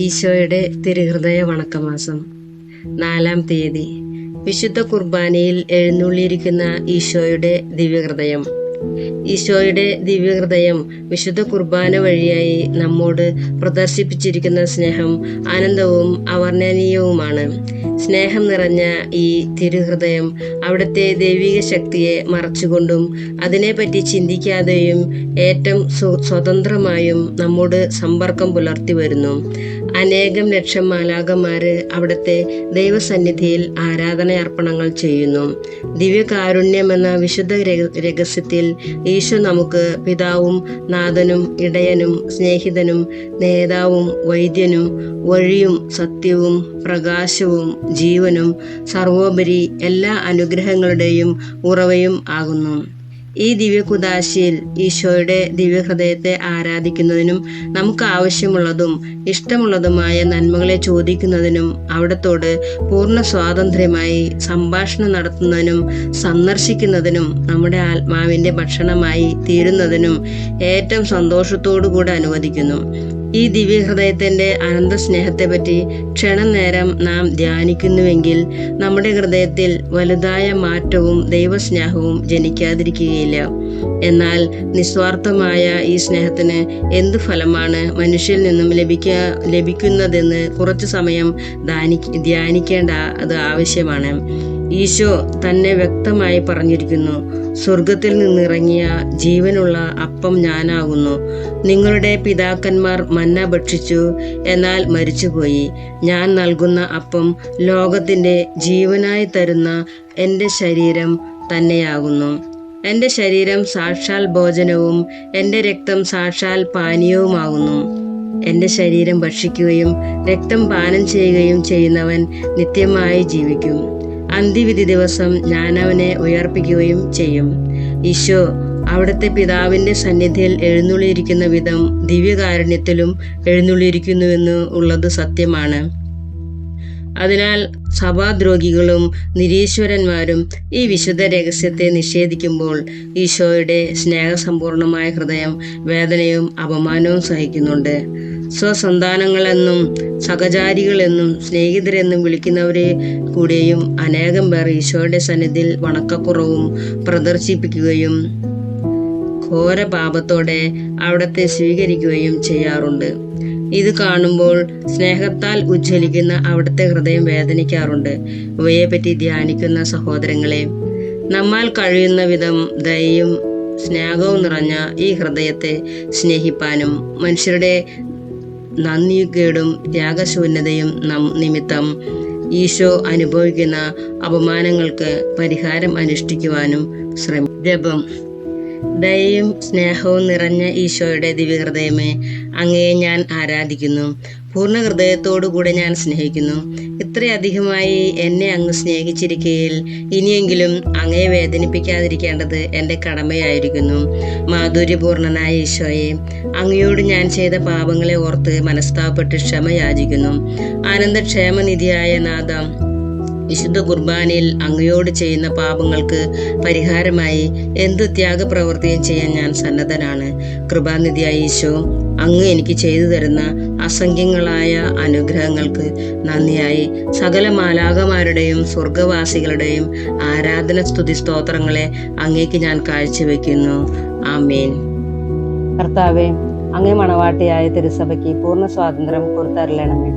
ഈശോയുടെ തിരുഹൃദയ വണക്കമാസം. നാലാം തീയതി. വിശുദ്ധ കുർബാനയിൽ എഴുന്നള്ളിയിരിക്കുന്ന ഈശോയുടെ ദിവ്യഹൃദയം. ഈശോയുടെ ദിവ്യഹൃദയം വിശുദ്ധ കുർബാന വഴിയായി നമ്മോട് പ്രദർശിപ്പിച്ചിരിക്കുന്ന സ്നേഹം ആനന്ദവും അവർണനീയവുമാണ്. സ്നേഹം നിറഞ്ഞ ഈ തിരുഹൃദയം അവിടുത്തെ ദൈവിക ശക്തിയെ മറച്ചുകൊണ്ടും അതിനെപ്പറ്റി ചിന്തിക്കാതെയും ഏറ്റവും സ്വതന്ത്രമായും നമ്മോട് സമ്പർക്കം പുലർത്തി വരുന്നു. അനേകം ലക്ഷം മാലാകന്മാര് അവിടുത്തെ ദൈവസന്നിധിയിൽ ആരാധനയർപ്പണങ്ങൾ ചെയ്യുന്നു. ദിവ്യകാരുണ്യം എന്ന വിശുദ്ധ രഹ- രഹസ്യത്തിൽ ഈശോ നമുക്ക് പിതാവും നാഥനും ഇടയനും സ്നേഹിതനും നേതാവും വൈദ്യനും വഴിയും സത്യവും പ്രകാശവും ജീവനും സർവോപരി എല്ലാ അനുഗ്രഹങ്ങളുടെയും ഉറവയും ആകുന്നു. ഈ ദിവ്യകുദാശിയിൽ ഈശോയുടെ ദിവ്യഹൃദയത്തെ ആരാധിക്കുന്നതിനും നമുക്ക് ആവശ്യമുള്ളതും ഇഷ്ടമുള്ളതുമായ നന്മകളെ ചോദിക്കുന്നതിനും അവിടത്തോട് പൂർണ സ്വാതന്ത്ര്യമായി സംഭാഷണം നടത്തുന്നതിനും സന്ദർശിക്കുന്നതിനും നമ്മുടെ ആത്മാവിന്റെ ഭക്ഷണമായി തീരുന്നതിനും ഏറ്റവും സന്തോഷത്തോടു കൂടെ അനുവദിക്കുന്നു. ഈ ദിവ്യഹൃദയത്തിന്റെ അനന്ത സ്നേഹത്തെപ്പറ്റി ക്ഷണനേരം നാം ധ്യാനിക്കുന്നുവെങ്കിൽ നമ്മുടെ ഹൃദയത്തിൽ വലുതായ മാറ്റവും ദൈവസ്നേഹവും ജനിക്കാതിരിക്കുകയില്ല. എന്നാൽ നിസ്വാർത്ഥമായ ഈ സ്നേഹത്തിന് എന്ത് ഫലമാണ് മനുഷ്യരിൽ നിന്നും ലഭിക്കുക ലഭിക്കുന്നതെന്ന് കുറച്ചു സമയം ധ്യാനി ധ്യാനിക്കേണ്ട അത് ആവശ്യമാണ്. ഈശോ തന്നെ വ്യക്തമായി പറഞ്ഞിരിക്കുന്നു സ്വർഗത്തിൽ നിന്നിറങ്ങിയ ജീവനുള്ള അപ്പം ഞാനാകുന്നു. നിങ്ങളുടെ പിതാക്കന്മാർ മന്ന ഭക്ഷിച്ചു എന്നാൽ മരിച്ചുപോയി. ഞാൻ നൽകുന്ന അപ്പം ലോകത്തിന്റെ ജീവനായി തരുന്ന എന്റെ ശരീരം തന്നെയാകുന്നു. എന്റെ ശരീരം സാക്ഷാൽ ഭോജനവും എന്റെ രക്തം സാക്ഷാൽ പാനീയവുമാകുന്നു. എന്റെ ശരീരം ഭക്ഷിക്കുകയും രക്തം പാനം ചെയ്യുകയും ചെയ്യുന്നവൻ നിത്യമായി ജീവിക്കും. അന്ത്യവിധി ദിവസം ഞാൻ അവനെ ഉയർപ്പിക്കുകയും ചെയ്യും. ഈശോ അവിടുത്തെ പിതാവിന്റെ സന്നിധിയിൽ എഴുന്നള്ളിയിരിക്കുന്ന വിധം ദിവ്യകാരുണ്യത്തിലും എഴുന്നള്ളിയിരിക്കുന്നുവെന്ന് ഉള്ളത് സത്യമാണ്. അതിനാൽ സഭാദ്രോഹികളും നിരീശ്വരന്മാരും ഈ വിശുദ്ധ രഹസ്യത്തെ നിഷേധിക്കുമ്പോൾ ഈശോയുടെ സ്നേഹസമ്പൂർണമായ ഹൃദയം വേദനയും അപമാനവും സഹിക്കുന്നുണ്ട്. സ്വസന്താനങ്ങളെന്നും സഹചാരികളെന്നും സ്നേഹിതരെന്നും വിളിക്കുന്നവരെ കൂടെയും അനേകം പേർ ഈശോയുടെ സന്നിധിയിൽ വണക്കക്കുറവും പ്രദർശിപ്പിക്കുകയും ഘോര പാപത്തോടെ അവിടത്തെ സ്വീകരിക്കുകയും ചെയ്യാറുണ്ട്. ഇത് കാണുമ്പോൾ സ്നേഹത്താൽ ഉജ്ജ്വലിക്കുന്ന അവിടുത്തെ ഹൃദയം വേദനിക്കാറുണ്ട്. ഇവയെപ്പറ്റി ധ്യാനിക്കുന്ന സഹോദരങ്ങളെ നമ്മാൽ കഴിയുന്ന വിധം ദയയും സ്നേഹവും നിറഞ്ഞ ഈ ഹൃദയത്തെ സ്നേഹിപ്പാനും മനുഷ്യരുടെ നന്ദിയുകേടും ത്യാഗശൂന്യതയും നം നിമിത്തം ഈശോ അനുഭവിക്കുന്ന അപമാനങ്ങൾക്ക് പരിഹാരം അനുഷ്ഠിക്കുവാനും ശ്രമി ജപം. ദയയും സ്നേഹവും നിറഞ്ഞ ഈശോയുടെ ദിവ്യഹൃദയമേ അങ്ങയെ ഞാൻ ആരാധിക്കുന്നു. പൂർണ ഹൃദയത്തോടുകൂടെ ഞാൻ സ്നേഹിക്കുന്നു. ഇത്രയധികമായി എന്നെ അങ്ങ് സ്നേഹിച്ചിരിക്കയിൽ ഇനിയെങ്കിലും അങ്ങയെ വേദനിപ്പിക്കാതിരിക്കേണ്ടത് എന്റെ കടമയായിരിക്കുന്നു. മാധുര്യപൂർണനായ ഈശോയെ അങ്ങയോട് ഞാൻ ചെയ്ത പാപങ്ങളെ ഓർത്ത് മനസ്താപപ്പെട്ട് ക്ഷമ യാചിക്കുന്നു ആനന്ദക്ഷേമനിധിയായ നാഥം വിശുദ്ധ കുർബാനയിൽ അങ്ങയോട് ചെയ്യുന്ന പാപങ്ങൾക്ക് പരിഹാരമായി എന്ത് ത്യാഗപ്രവൃത്തിയും ചെയ്യാൻ ഞാൻ സന്നദ്ധനാണ്. കൃപാനിധിയായ ഈശോ അങ്ങ് എനിക്ക് ചെയ്തു തരുന്ന അസംഖ്യങ്ങളായ അനുഗ്രഹങ്ങൾക്ക് നന്ദിയായി. സകല മാലാകമാരുടെയും സ്വർഗവാസികളുടെയും ആരാധന സ്തുതി സ്തോത്രങ്ങളെ അങ്ങേക്ക് ഞാൻ കാഴ്ചവെക്കുന്നു. ആമേൻ. കർത്താവേ അങ്ങേ മണവാട്ടിയായ തിരുസഭയ്ക്ക് പൂർണ സ്വാതന്ത്ര്യം കൊടുത്തരളണമേ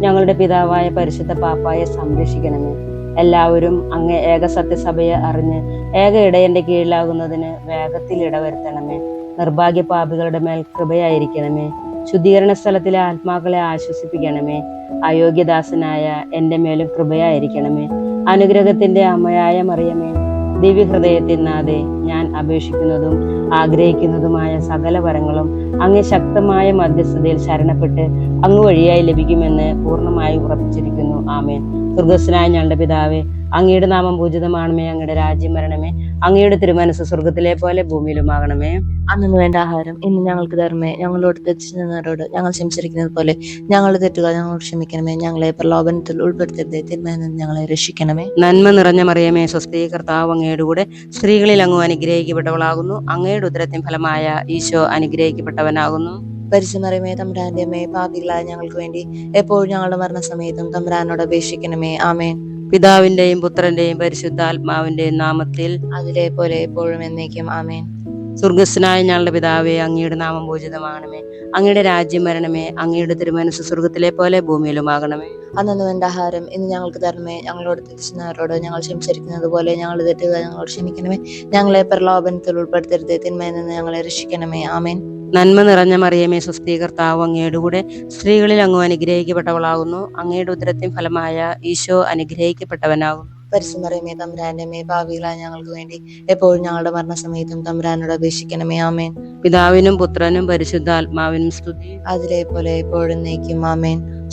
ഞങ്ങളുടെ പിതാവായ പരിശുദ്ധ പാപ്പായെ സംരക്ഷിക്കണമേ. എല്ലാവരും അങ്ങ് ഏക സത്യസഭയെ അറിഞ്ഞ് ഏക ഇടയന്റെ കീഴിലാകുന്നതിന് വേഗത്തിൽ ഇടവരുത്തണമേ. നിർഭാഗ്യ പാപികളുടെ മേൽ കൃപയായിരിക്കണമേ. ശുദ്ധീകരണ സ്ഥലത്തിലെ ആത്മാക്കളെ ആശ്വസിപ്പിക്കണമേ. അയോഗ്യദാസനായ എന്റെ മേലും കൃപയായിരിക്കണമേ. അനുഗ്രഹത്തിന്റെ അമ്മയായ മറിയമേ ദിവ്യഹൃദയത്തിൽ നാഥേ ഞാൻ അപേക്ഷിക്കുന്നതും ആഗ്രഹിക്കുന്നതുമായ സകല വരങ്ങളും അങ്ങ് ശക്തമായ മധ്യസ്ഥതയിൽ ശരണപ്പെട്ട് അങ്ങ് വഴിയായി ലഭിക്കുമെന്ന് പൂർണമായി ഉറപ്പിച്ചിരിക്കുന്നു. ആമേൻ. സ്വർഗസ്വനായ ഞങ്ങളുടെ പിതാവേ അങ്ങയുടെ നാമം പൂജിതമാണമേ അങ്ങയുടെ രാജ്യം വരണമേ അങ്ങയുടെ തിരുമനസ് സ്വർഗത്തിലെ പോലെ ഭൂമിയിലുമാകണമേ. അന്നു വേണ്ട ആഹാരം ഇന്ന് ഞങ്ങൾക്ക് തരണമേ. ഞങ്ങളോട് തെറ്റിച്ചിരുന്നവരോട് ഞങ്ങൾ ക്ഷമിച്ചിരിക്കുന്നത് പോലെ ഞങ്ങളുടെ തെറ്റുകൾ ഞങ്ങളോട് ക്ഷമിക്കണമേ. ഞങ്ങളെ പ്രലോഭനത്തിൽ ഉൾപ്പെടുത്തരുതേ. തിന്മയിൽ നിന്ന് ഞങ്ങളെ രക്ഷിക്കണമേ. നന്മ നിറഞ്ഞ മറിയമേ സ്വസ്തി കർത്താവ് അങ്ങയുടെ കൂടെ സ്ത്രീകളിൽ അങ്ങ് അനുഗ്രഹിക്കപ്പെട്ടവളാകുന്നു. അങ്ങയുടെ ഉദരത്തിൻ ഫലമായ ഈശോ അനുഗ്രഹിക്കപ്പെട്ടവനാകുന്നു. പരിശുമറിയമേ തമ്പുരാന്റെ അമ്മേ പാപികളായ ഞങ്ങൾക്ക് വേണ്ടി എപ്പോഴും ഞങ്ങളുടെ മരണസമയത്തും തമ്പുരാനോട് അപേക്ഷിക്കണമേ. ആമേൻ. പിതാവിന്റെയും പുത്രന്റെയും പരിശുദ്ധാത്മാവിന്റെയും നാമത്തിൽ അതിലെ പോലെ എപ്പോഴും എന്നേക്കും. ആമേൻ. സ്വർഗസ്നായ ഞങ്ങളുടെ പിതാവേ അങ്ങയുടെ നാമം പൂജിതമാകണമേ അങ്ങയുടെ രാജ്യം വരണമേ. അങ്ങയുടെ തിരുമനസ് സ്വർഗത്തിലെ പോലെ ഭൂമിയിലുമാകണമേ. അന്നു വേണ്ട ആഹാരം ഇന്ന് ഞങ്ങൾക്ക് തരണമേ. ഞങ്ങളോട് തിരിച്ചുന്നവരോട് ഞങ്ങൾ ക്ഷമിച്ചിരിക്കുന്നത് പോലെ ഞങ്ങൾ തെറ്റുക ഞങ്ങളോട് ക്ഷമിക്കണമേ. ഞങ്ങളെ പ്രലോഭനത്തിൽ ഉൾപ്പെടുത്തരുത്. തിന്മയിൽ നിന്ന് ഞങ്ങളെ രക്ഷിക്കണമേ. ആമേൻ. നന്മ നിറഞ്ഞ മറിയമേ സ്വസ്ഥീകർത്താവ് അങ്ങയുടെ കൂടെ സ്ത്രീകളിൽ അങ്ങ് അനുഗ്രഹിക്കപ്പെട്ടവളാകുന്നു. അങ്ങയുടെ ഉദരത്തിൻ ഫലമായ ഈശോ അനുഗ്രഹിക്കപ്പെട്ടവനാകുന്നു. പരിശുമറിയമേ തമ്പുരാന്റെ അമ്മേ പാപികളായ ഞങ്ങൾക്ക് വേണ്ടി എപ്പോഴും ഞങ്ങളുടെ മരണസമയത്തും തമ്പുരാനോട് അപേക്ഷിക്കണമേ ആമേൻ. പിതാവിനും പുത്രനും പരിശുദ്ധാത്മാവിനും സ്തുതി. അതിലെ പോലെ എപ്പോഴും നയിക്കും ആമേൻ.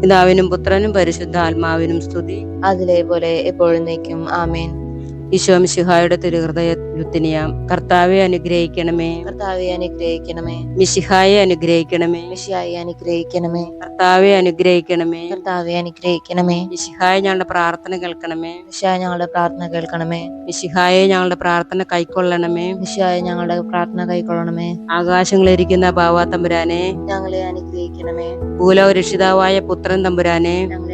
പിതാവിനും പുത്രനും പരിശുദ്ധ ആത്മാവിനും സ്തുതി. അതിലെ പോലെ എപ്പോഴും നയിക്കും ആമേൻ. ഈശോ ശിഹായുടെ തിരുഹൃദയ ലുത്തിനിയാം കർത്താവെ അനുഗ്രഹിക്കണമേ. കർത്താവെ അനുഗ്രഹിക്കണമേ. മിശിഹായെ അനുഗ്രഹിക്കണമേ. മിശിഹായെ അനുഗ്രഹിക്കണമേ. കർത്താവെ അനുഗ്രഹിക്കണമേ. കർത്താവെ അനുഗ്രഹിക്കണമേ. മിശിഹായ ഞങ്ങളുടെ പ്രാർത്ഥന കേൾക്കണമേ. മിശിഹായ ഞങ്ങളുടെ പ്രാർത്ഥന കേൾക്കണമേ. മിശിഹായെ ഞങ്ങളുടെ പ്രാർത്ഥന കൈക്കൊള്ളണമേ. മിശിഹായ ഞങ്ങളുടെ പ്രാർത്ഥന കൈക്കൊള്ളണമേ. ആകാശങ്ങളിരിക്കുന്ന ഭാവാ തമ്പുരാനെ. ഞങ്ങളെ അനുഗ്രഹിക്കണമേ. ഭൂലോ രക്ഷിതാവായ പുത്രൻ തമ്പുരാനെ. ഞങ്ങളെ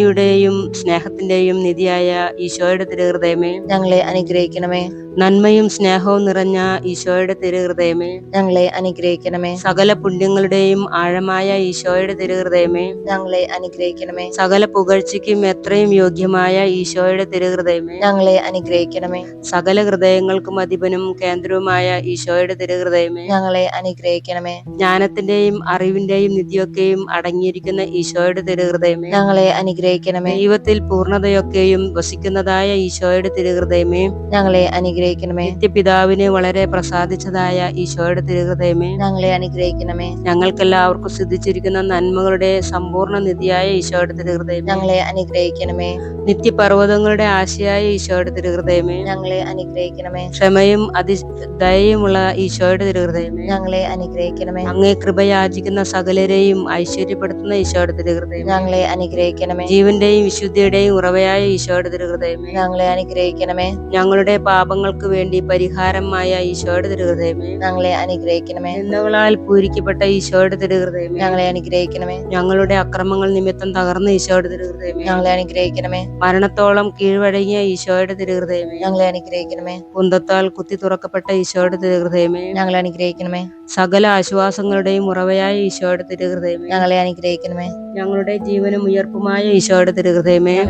നീതിയുടെയും സ്നേഹത്തിന്റെയും നിധിയായ ഈശോയുടെ തിരുഹൃദയമേ. ഞങ്ങളെ അനുഗ്രഹിക്കണമേ. നന്മയും സ്നേഹവും നിറഞ്ഞ ഈശോയുടെ തിരുഹൃദയമേ. ഞങ്ങളെ അനുഗ്രഹിക്കണമേ. സകല പുണ്യങ്ങളുടെയും ആഴമായ ഈശോയുടെ തിരുഹൃദയമേ. ഞങ്ങളെ അനുഗ്രഹിക്കണമേ. സകല പുകഴ്ചയ്ക്കും എത്രയും യോഗ്യമായ ഈശോയുടെ തിരുഹൃദയമേ. ഞങ്ങളെ അനുഗ്രഹിക്കണമേ. സകല ഹൃദയങ്ങൾക്കും അധിപനും കേന്ദ്രവുമായ ഈശോയുടെ തിരുഹൃദയമേ. ഞങ്ങളെ അനുഗ്രഹിക്കണമേ. ജ്ഞാനത്തിന്റെയും അറിവിന്റെയും നിധിയൊക്കെയും അടങ്ങിയിരിക്കുന്ന ഈശോയുടെ തിരുഹൃദയമേ. ഞങ്ങളെ അനുഗ്രഹിക്കണമേ ദൈവത്തിൽ പൂർണതയൊക്കെയും വസിക്കുന്നതായ ഈശോയുടെ തിരുഹൃദയമേ ഞങ്ങളെ അനുഗ്രഹിക്കണമേ. നിത്യപിതാവിനെ വളരെ പ്രസാദിച്ചതായ ഈശോയുടെ തിരുഹൃദയമേ ഞങ്ങളെ അനുഗ്രഹിക്കണമേ. ഞങ്ങൾക്കെല്ലാവർക്കും സിദ്ധിച്ചിരിക്കുന്ന നന്മകളുടെ സമ്പൂർണ നിധിയായ ഈശോയുടെ തിരുഹൃദയം ഞങ്ങളെ അനുഗ്രഹിക്കണമേ. നിത്യപർവതങ്ങളുടെ ആശയായ ഈശോയുടെ തിരുഹൃദയമേ ഞങ്ങളെ അനുഗ്രഹിക്കണമേ. ക്ഷമയും അതി ദയയുമുള്ള ഈശോയുടെ തിരുഹൃദയമേ ഞങ്ങളെ അനുഗ്രഹിക്കണമേ. അങ്ങേ കൃപയാചിക്കുന്ന സകലരെയും ഐശ്വര്യപ്പെടുത്തുന്ന ഈശോയുടെ തിരുഹൃദയം ഞങ്ങളെ അനുഗ്രഹിക്കണമേ. ജീവന്റെയും വിശുദ്ധിയുടെയും ഉറവയായ ഈശോയുടെ തിരുഹൃദയമേ. ഞങ്ങളെ അനുഗ്രഹിക്കണമേ. ഞങ്ങളുടെ പാപങ്ങൾക്ക് വേണ്ടി പരിഹാരമായ ഈശോയുടെ തിരുഹൃദയമേ. ഞങ്ങളെ അനുഗ്രഹിക്കണമേ. നിന്നുകളാൽ പൂരിക്കപ്പെട്ട ഈശോയുടെ തിരുഹൃദയമേ. ഞങ്ങളെ അനുഗ്രഹിക്കണമേ. ഞങ്ങളുടെ അക്രമങ്ങൾ നിമിത്തം തകർന്ന ഈശോയുടെ തിരുഹൃദയമേ. ഞങ്ങളെ അനുഗ്രഹിക്കണമേ. മരണത്തോളം കീഴ്വഴങ്ങിയ ഈശോയുടെ തിരുഹൃദയമേ. ഞങ്ങളെ അനുഗ്രഹിക്കണമേ. കുന്തത്താൽ കുത്തി തുറക്കപ്പെട്ട ഈശോയുടെ തിരുഹൃദയമേ. ഞങ്ങളെ അനുഗ്രഹിക്കണമേ. സകല ആശ്വാസങ്ങളുടെയും ഉറവയായ ഈശോയുടെ തിരുഹൃദയമേ. ഞങ്ങളെ അനുഗ്രഹിക്കണമേ. ഞങ്ങളുടെ ജീവനും ഉയർപ്പുമായ ഈശോയുടെ തിരുഹൃദയമേ.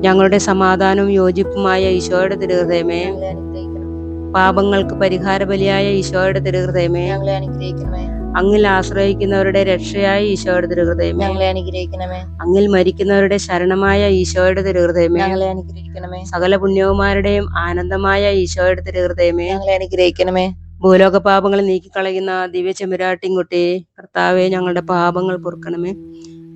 ഞങ്ങളുടെ സമാധാനവും യോജിപ്പുമായ ഈശോയുടെ തിരുഹൃദയമേ. പാപങ്ങൾക്ക് പരിഹാര ബലിയായ ഈശോയുടെ തിരുഹൃദയമേ. അങ്ങിൽ ആശ്രയിക്കുന്നവരുടെ രക്ഷയായ ഈശോയുടെ തിരുഹൃദയമേ. അനുഗ്രഹിക്കണമേ. അങ്ങിൽ മരിക്കുന്നവരുടെ ശരണമായ ഈശോയുടെ തിരുഹൃദയമേ. അനുഗ്രഹിക്കണമേ. സകല പുണ്യവുമാരുടെയും ആനന്ദമായ ഈശോയുടെ തിരുഹൃദയമേ. അനുഗ്രഹിക്കണമേ. ഭൂലോക പാപങ്ങൾ നീക്കിക്കളയുന്ന ദിവ്യ ചെമ്പുരാട്ടിൻകുട്ടി കർത്താവെ ഞങ്ങളുടെ പാപങ്ങൾ പൊറുക്കണമേ.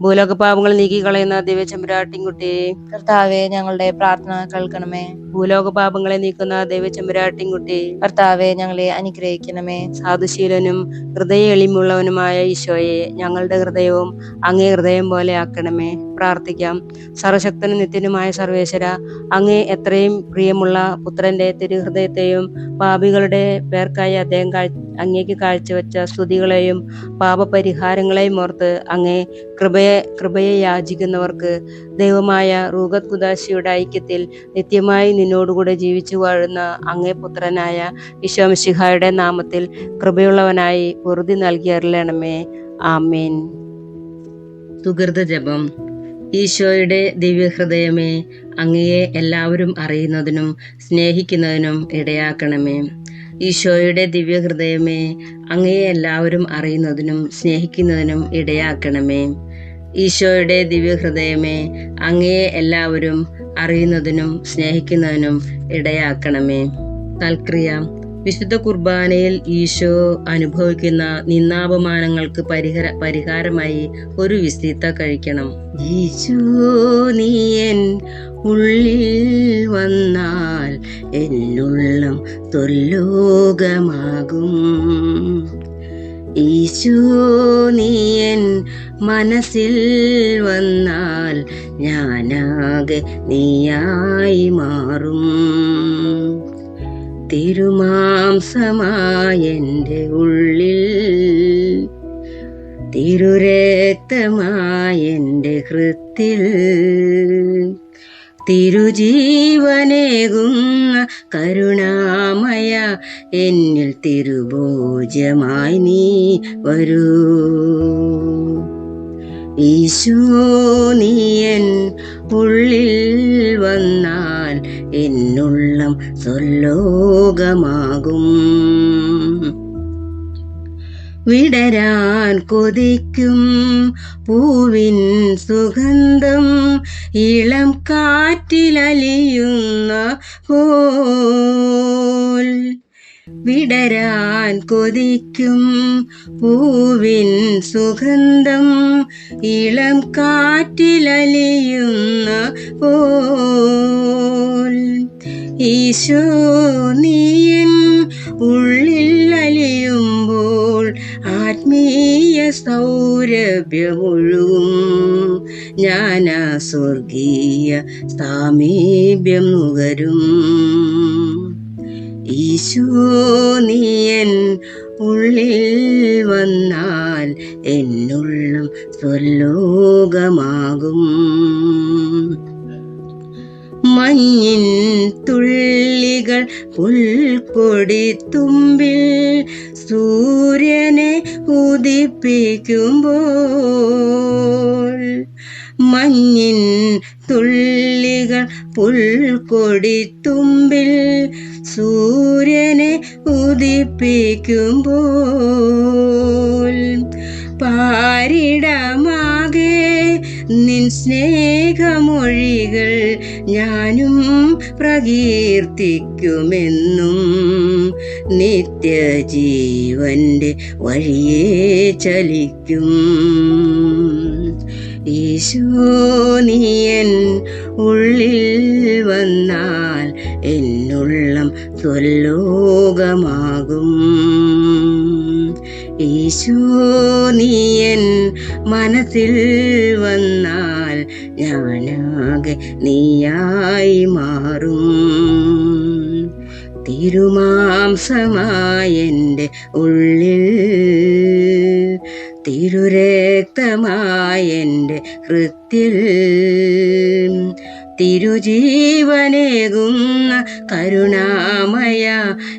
ഭൂലോക പാപങ്ങൾ നീക്കിക്കളയുന്ന ദിവ്യ ചെമ്പുരാട്ടിൻകുട്ടി കർത്താവെ ഞങ്ങളുടെ പ്രാർത്ഥന കേൾക്കണമേ. ഭൂലോക പാപങ്ങളെ നീക്കുന്ന ദിവ്യ ചെമ്പുരാട്ടിൻകുട്ടി കർത്താവെ ഞങ്ങളെ അനുഗ്രഹിക്കണമേ. സാധുശീലനും ഹൃദയ എളിമുള്ളവനുമായ ഈശോയെ ഞങ്ങളുടെ ഹൃദയവും അങ്ങേ ഹൃദയം പോലെ ആക്കണമേ. പ്രാർത്ഥിക്കാം. സർവശക്തനും നിത്യനുമായ സർവേശ്വര അങ്ങേ എത്രയും പ്രിയമുള്ള പുത്രന്റെ തിരുഹൃദയത്തെയും പാപികളുടെ പേർക്കായി അദ്ദേഹം അങ്ങേക്ക് കാഴ്ചവെച്ച സ്തുതികളെയും പാപപരിഹാരങ്ങളെയും ഓർത്ത് അങ്ങേ കൃപയെ കൃപയെ യാചിക്കുന്നവർക്ക് ദൈവമായ റൂഗത് കുദാശിയുടെ ഐക്യത്തിൽ നിത്യമായി നിന്നോടുകൂടെ ജീവിച്ചു വാഴുന്ന അങ്ങേ പുത്രനായ ഈശോമിശിഹായുടെ നാമത്തിൽ കൃപയുള്ളവനായി വെറുതി നൽകിയറിയണമേ ആമീൻ. സുഹൃത ജപം. ഈശോയുടെ ദിവ്യഹൃദയമേ അങ്ങയെ എല്ലാവരും അറിയുന്നതിനും സ്നേഹിക്കുന്നതിനും ഇടയാക്കണമേ. ഈശോയുടെ ദിവ്യഹൃദയമേ അങ്ങയെ എല്ലാവരും അറിയുന്നതിനും സ്നേഹിക്കുന്നതിനും ഇടയാക്കണമേ. ഈശോയുടെ ദിവ്യഹൃദയമേ അങ്ങയെ എല്ലാവരും അറിയുന്നതിനും സ്നേഹിക്കുന്നതിനും ഇടയാക്കണമേ. തൽക്രിയ. വിശുദ്ധ കുർബാനയിൽ ഈശോ അനുഭവിക്കുന്ന നിന്നാപമാനങ്ങൾക്ക് പരിഹര പരിഹാരമായി ഒരു വിസ്തീത്ത കഴിക്കണം. ഈശോ നീയൻ ഉള്ളിൽ വന്നാൽ എന്നുള്ളം തൊല്ലോകമാകും ഈശോ നീയൻ മനസ്സിൽ വന്നാൽ ഞാനാകെ നീയായി മാറും. തിരുമാംസമായെന്റെ ഉള്ളിൽ തിരുരക്തമായെന്റെ ഹൃത്തിൽ. തിരുജീവനേകുന്ന കരുണാമയ എന്നിൽ തിരുഭോജമായി നീ വരൂ. ഈശോ നീയൻ ഉള്ളിൽ വന്നാൽ എന്നുള്ളം സ്വലോകമാകും വിടരാൻ കൊതിക്കും പൂവിൻ സുഗന്ധം ഇളം കാറ്റിലലിയുന്ന വിടരാൻ കൊതിക്കും പൂവിൻ സുഗന്ധം ഇളം കാറ്റിലലിയുന്ന പോൽ. ഈശോ ഉള്ളിൽ അലിയുമ്പോൾ ആത്മീയ സൗരഭ്യമൊഴുകും. ഞാനാ സ്വർഗീയ സാമീപ്യം നുകരും. ഈശോ നീയൻ ഉള്ളിൽ വന്നാൽ എന്നുള്ളം സ്വലോകമാകും മഞ്ഞിൻ തുള്ളികൾ പുൽക്കൊടി തുമ്പിൽ സൂര്യനെ ഉദിപ്പിക്കുമ്പോൾ. മഞ്ഞിൻ തുള്ളികൾ പുൽക്കൊടി തുമ്പിൽ സൂര്യനെ ഉദിപ്പിക്കുമ്പോൾ. പാരിടമാകെ നിൻ സ്നേഹമൊഴികൾ ഞാനും പ്രകീർത്തിക്കുമെന്നും നിത്യജീവന്റെ വഴിയെ ചലിക്കും. ഈശോ നീയൻ ഉള്ളിൽ വന്നാൽ എന്നുള്ളം സ്വലോകമാകും നീയൻ മനസ്സിൽ വന്നാൽ ഞാനാകെ നീയായി മാറും. തിരുമാംസമായെന്റെ ഉള്ളിൽ തിരുരക്തമായെന്റെ ഹൃത്തിൽ തിരുജീവനേകുന്ന കരുണാമയ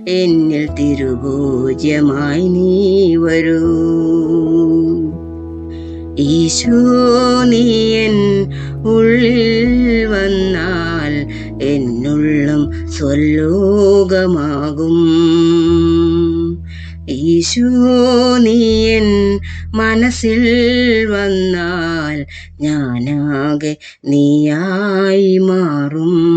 എന്നിൽ തിരുഭോജ്യമായി നീ വരൂ. ഈശോ നീയൻ ഉള്ളിൽ വന്നാൽ എന്നുള്ളം സ്വലോകമാകും. ഈശോ മനസ്സിൽ വന്നാൽ ഞാനാകെ നീയായി മാറും.